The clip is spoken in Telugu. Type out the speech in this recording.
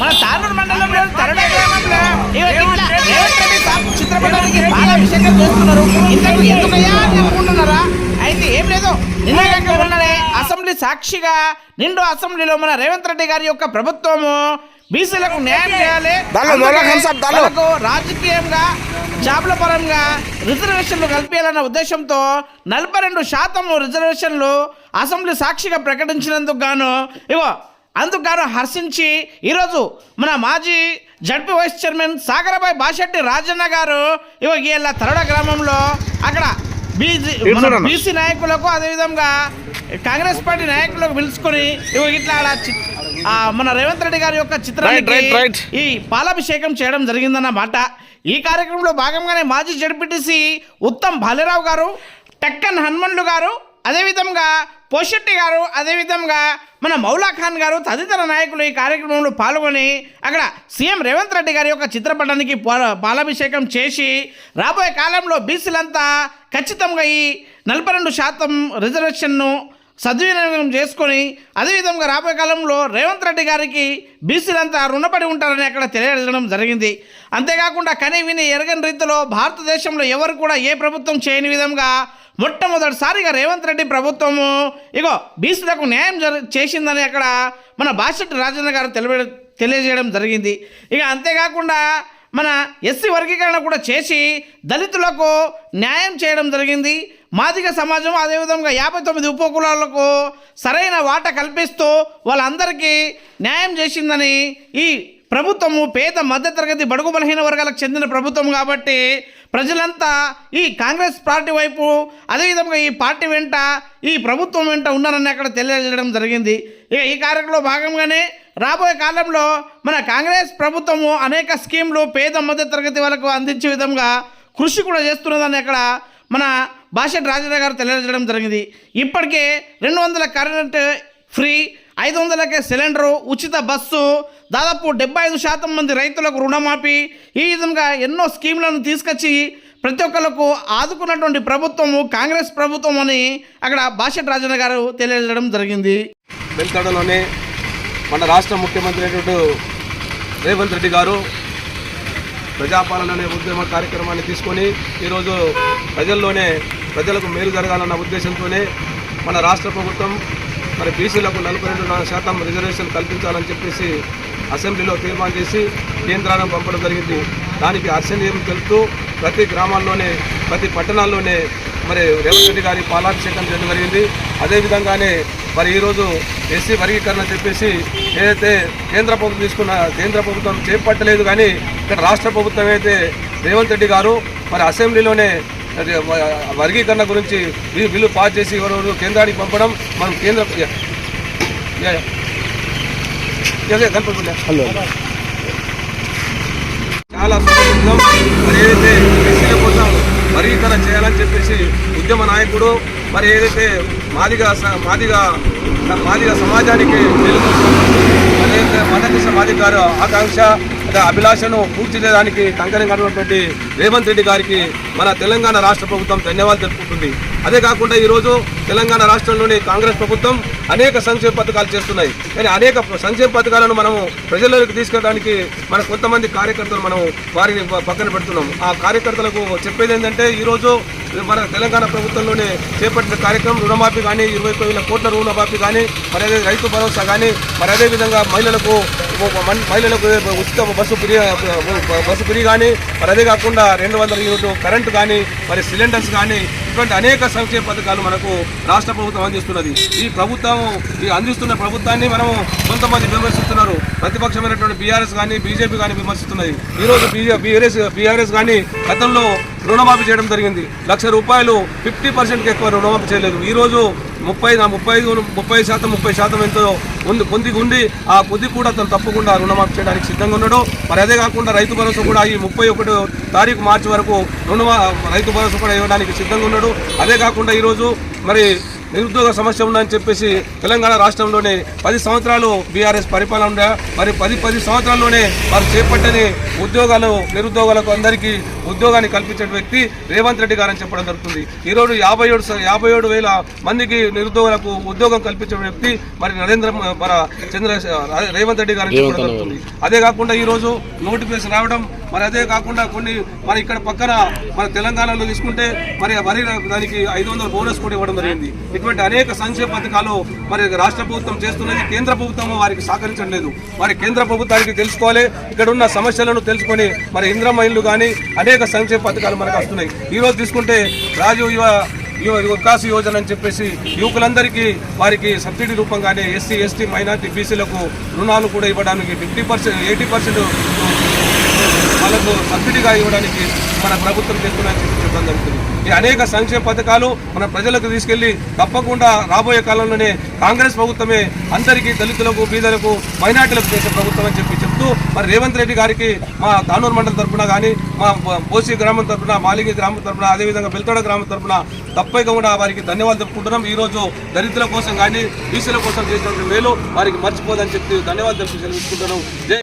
మన తానూరు మండలంలో తరుణ గ్రామంలో చిత్రపటానికి బాగా అభిషేకం చేస్తున్నారు. ఇంతకు ఎందుకయ్యా అని అనుకుంటున్నారా? అయితే ఏం లేదు. నిన్న కాక ఉన్ననే అసెంబ్లీ సాక్షిగా నిండు అసెంబ్లీలో మన రేవంత్ రెడ్డి గారి యొక్క ప్రభుత్వము బీసీలకు న్యాయం చేయాలి. రాజకీయంగా జాబ్ల పరంగా రిజర్వేషన్లు కల్పించాలన్న ఉద్దేశంతో నలభై రెండు శాతం రిజర్వేషన్లు అసెంబ్లీ సాక్షిగా ప్రకటించినందుకు గాను ఇగో అందుకు హర్షించి ఈరోజు మన మాజీ ZP vice chairman Sagarabai Bashetti Rajanna గారు ఇగో ఇలా తరడ గ్రామంలో అక్కడ బీజీ. బీసీ నాయకులకు అదేవిధంగా కాంగ్రెస్ పార్టీ నాయకులకు పిలుచుకొని ఇగో ఇట్లా మన రేవంత్ రెడ్డి గారి యొక్క చిత్రానికి. ఈ పాలాభిషేకం చేయడం జరిగిందన్నమాట ఈ కార్యక్రమంలో భాగంగానే మాజీ జడ్పీటీసీ ఉత్తమ్ బాలేరావు గారు టెక్కన్ హనుమన్లు గారు అదేవిధంగా పోషెట్టి గారు అదేవిధంగా మన మౌలా ఖాన్ గారు తదితర నాయకులు ఈ కార్యక్రమంలో పాల్గొని అక్కడ సీఎం రేవంత్ రెడ్డి గారి యొక్క చిత్రపటానికి పాల- పాలాభిషేకం చేసి రాబోయే కాలంలో బీసీలంతా ఖచ్చితంగా ఈ నలభై రెండు శాతం రిజర్వేషన్ను సద్వినియోగం చేసుకొని అదేవిధంగా రాబోయే కాలంలో రేవంత్ రెడ్డి గారికి బీసీలంతా రుణపడి ఉంటారని అక్కడ తెలియజేయడం జరిగింది. అంతేకాకుండా కనీ విని ఎరగని రీతిలో భారతదేశంలో ఎవరు కూడా ఏ ప్రభుత్వం చేయని విధంగా మొట్టమొదటిసారిగా రేవంత్ రెడ్డి ప్రభుత్వము ఇగో బీసీలకు న్యాయం జరి చేసిందని అక్కడ మన బాషెట్టి రాజేంద్ర గారు తెలియ తెలియజేయడం జరిగింది. ఇక అంతేకాకుండా మన ఎస్సీ వర్గీకరణ కూడా చేసి దళితులకు న్యాయం చేయడం జరిగింది. మాదిగ సమాజం అదేవిధంగా యాభై తొమ్మిది ఉపకులాలకు సరైన వాట కల్పిస్తూ వాళ్ళందరికీ న్యాయం చేసిందని ఈ ప్రభుత్వము పేద మధ్యతరగతి బడుగు బలహీన వర్గాలకు చెందిన ప్రభుత్వం కాబట్టి ప్రజలంతా ఈ కాంగ్రెస్ పార్టీ వైపు అదేవిధంగా ఈ పార్టీ వెంట ఈ ప్రభుత్వం వెంట ఉన్నారని అక్కడ తెలియజేయడం జరిగింది. ఇక ఈ కార్యక్రమంలో భాగంగానే రాబోయే కాలంలో మన కాంగ్రెస్ ప్రభుత్వము అనేక స్కీమ్లు పేద మధ్య తరగతి వాళ్ళకు అందించే విధంగా కృషి కూడా చేస్తున్నదని అక్కడ మన భాష రాజేంద్ర గారు తెలియజేయడం జరిగింది. ఇప్పటికే రెండు వందల కరెంట్ ఫ్రీ ఐదు వందలకే సిలిండరు ఉచిత బస్సు దాదాపు డెబ్బై ఐదు శాతం మంది రైతులకు రుణమాఫీ ఈ విధంగా ఎన్నో స్కీమ్లను తీసుకొచ్చి ప్రతి ఒక్కరికి ఆదుకున్నటువంటి ప్రభుత్వము కాంగ్రెస్ ప్రభుత్వం అని అక్కడ భాషట్ రాజన్న గారు తెలియజేయడం జరిగింది. బెల్తాడలోనే మన రాష్ట్ర ముఖ్యమంత్రి అయినటువంటి రేవంత్ రెడ్డి గారు ప్రజాపాలన అనే ఉద్యమ కార్యక్రమాన్ని తీసుకొని ఈరోజు ప్రజల్లోనే ప్రజలకు మేలు జరగాలన్న ఉద్దేశంతోనే మన రాష్ట్ర ప్రభుత్వం మరి బీసీలకు నలభై రెండు శాతం రిజర్వేషన్ కల్పించాలని చెప్పేసి అసెంబ్లీలో తీర్మానం చేసి కేంద్రాన్ని పంపడం జరిగింది. దానికి హర్షణీయం తెలుపుతూ ప్రతి గ్రామాల్లోనే ప్రతి పట్టణాల్లోనే మరి రేవంత్ రెడ్డి గారి పాలాభిషేకం చేయడం జరిగింది. అదేవిధంగానే మరి ఈరోజు ఎస్సీ వర్గీకరణ చెప్పేసి ఏదైతే కేంద్ర ప్రభుత్వం తీసుకున్న కేంద్ర ప్రభుత్వం చేపట్టలేదు కానీ ఇక్కడ రాష్ట్ర ప్రభుత్వం అయితే రేవంత్ రెడ్డి గారు మరి అసెంబ్లీలోనే వర్గీకరణ గురించి బిల్లు పాస్ చేసి ఎవరెవరు కేంద్రానికి పంపడం మనం కేంద్ర చాలా సంతోషం మరి ఏదైతే ఎస్సీల కోసం మరీ తన చేయాలని చెప్పేసి ఉద్యమ నాయకుడు మరి ఏదైతే మాదిగా మాదిగా మాదిగా సమాజానికి మేలు కోసం మరి గారు ఆకాంక్ష అభిలాషను పూర్తి చేయడానికి కంకణం కట్టినటువంటి రేవంత్ రెడ్డి గారికి మన తెలంగాణ రాష్ట్ర ప్రభుత్వం ధన్యవాదాలు తెలుపుకుంటుంది. అదే కాకుండా ఈరోజు తెలంగాణ రాష్ట్రంలోని కాంగ్రెస్ ప్రభుత్వం అనేక సంక్షేమ పథకాలు చేస్తున్నాయి. కానీ అనేక సంక్షేమ పథకాలను మనము ప్రజల్లోకి తీసుకెళ్ళడానికి మన కొంతమంది కార్యకర్తలు మనం వారిని పక్కన పెడుతున్నాం. ఆ కార్యకర్తలకు చెప్పేది ఏంటంటే ఈరోజు మన తెలంగాణ ప్రభుత్వంలోనే చేపట్టిన కార్యక్రమం రుణమాఫీ కానీ ఇరవై ఒక్క వేల కోట్ల రుణమాఫీ కానీ మరి అదే రైతు భరోసా కానీ మరి అదే విధంగా మహిళలకు మన్- మహిళలకు ఉచిత బస్సు ఫ్రీ బస్సు ఫ్రీ కానీ మరి అదే కాకుండా రెండు వందల యూనిట్ కరెంటు కానీ మరి సిలిండర్స్ కానీ ఇటువంటి అనేక సంక్షేమ పథకాలు మనకు రాష్ట్ర ప్రభుత్వం అందిస్తున్నది. ఈ ప్రభుత్వం ఈ అందిస్తున్న ప్రభుత్వాన్ని మనము కొంతమంది విమర్శిస్తున్నారు. ప్రతిపక్షమైనటువంటి బీఆర్ఎస్ కానీ బీజేపీ కానీ విమర్శిస్తున్నది. ఈరోజు బీఆర్ఎస్ బీఆర్ఎస్ కానీ గతంలో రుణమాఫీ చేయడం జరిగింది. లక్ష రూపాయలు ఫిఫ్టీ పర్సెంట్కి ఎక్కువ రుణమాఫీ చేయలేదు. ఈరోజు ముప్పై ముప్పై ముప్పై శాతం ముప్పై శాతం ఎంతో ఉంది కొద్దిగా ఉండి ఆ కొద్ది కూడా తను తప్పకుండా రుణమాఫీ చేయడానికి సిద్ధంగా ఉన్నాడు. మరి అదే కాకుండా రైతు భరోసా కూడా ఈ ముప్పై ఒకటో తారీఖు మార్చి వరకు రుణమా రైతు భరోసా కూడా ఇవ్వడానికి సిద్ధంగా ఉన్నాడు. అదే కాకుండా ఈరోజు మరి నిరుద్యోగ సమస్య ఉందని చెప్పేసి తెలంగాణ రాష్ట్రంలోనే పది సంవత్సరాలు బీఆర్ఎస్ పరిపాలన మరి పది పది సంవత్సరాల్లోనే వారు చేపట్టని ఉద్యోగాలు నిరుద్యోగులకు అందరికీ ఉద్యోగాన్ని కల్పించే వ్యక్తి రేవంత్ రెడ్డి గారని చెప్పడం జరుగుతుంది. ఈరోజు యాభై ఏడు యాభై ఏడు వేల మందికి నిరుద్యోగులకు ఉద్యోగం కల్పించే వ్యక్తి మరి నరేంద్ర మన చంద్ర రేవంత్ రెడ్డి గారని చెప్పడం జరుగుతుంది. అదే కాకుండా ఈ రోజు నోటిఫికేషన్ రావడం మరి అదే కాకుండా కొన్ని మరి ఇక్కడ పక్కన మన తెలంగాణలో తీసుకుంటే మరి వరి దానికి ఐదు వందల బోనస్ కూడా ఇవ్వడం జరిగింది. ఇటువంటి అనేక సంక్షేమ పథకాలు మరి రాష్ట్ర ప్రభుత్వం చేస్తున్నది కేంద్ర ప్రభుత్వం వారికి సహకరించడం లేదు మరి కేంద్ర ప్రభుత్వానికి తెలుసుకోవాలి ఇక్కడ ఉన్న సమస్యలను తెలుసుకొని మరి ఇంద్రమ్మ ఇల్లు కానీ అనేక సంక్షేమ పథకాలు మనకు వస్తున్నాయి. ఈ రోజు తీసుకుంటే రాజీవ్ యువ యువ వికాస్ యోజన అని చెప్పేసి యువకులందరికీ వారికి సబ్సిడీ రూపంగానే ఎస్సీ ఎస్టీ మైనార్టీ బీసీలకు రుణాలు కూడా ఇవ్వడానికి ఫిఫ్టీ పర్సెంట్ ఎయిటీ పర్సెంట్ వాళ్ళకు సబ్సిడీగా ఇవ్వడానికి మన ప్రభుత్వం చేస్తున్నాయని చెప్పి చెప్పడం జరుగుతుంది. ఈ అనేక సంక్షేమ పథకాలు మన ప్రజలకు తీసుకెళ్ళి తప్పకుండా రాబోయే కాలంలోనే కాంగ్రెస్ ప్రభుత్వమే అందరికీ దళితులకు బీదలకు మైనార్టీలకు చేసే ప్రభుత్వం అని చెప్పి చెప్తూ మరి రేవంత్ రెడ్డి గారికి మా తానూరు మండలం తరపున కానీ మా పోసి గ్రామం తరపున మాలిగి గ్రామం తరపున అదేవిధంగా బెల్తోడ గ్రామం తరపున తప్పకుండా వారికి ధన్యవాదాలు చెప్పుకుంటున్నాం. ఈ రోజు దళితుల కోసం కానీ బీసీల కోసం చేసినటువంటి మేలు వారికి మర్చిపోదని చెప్పి ధన్యవాదాలు తెలుపుకుంటున్నాం జై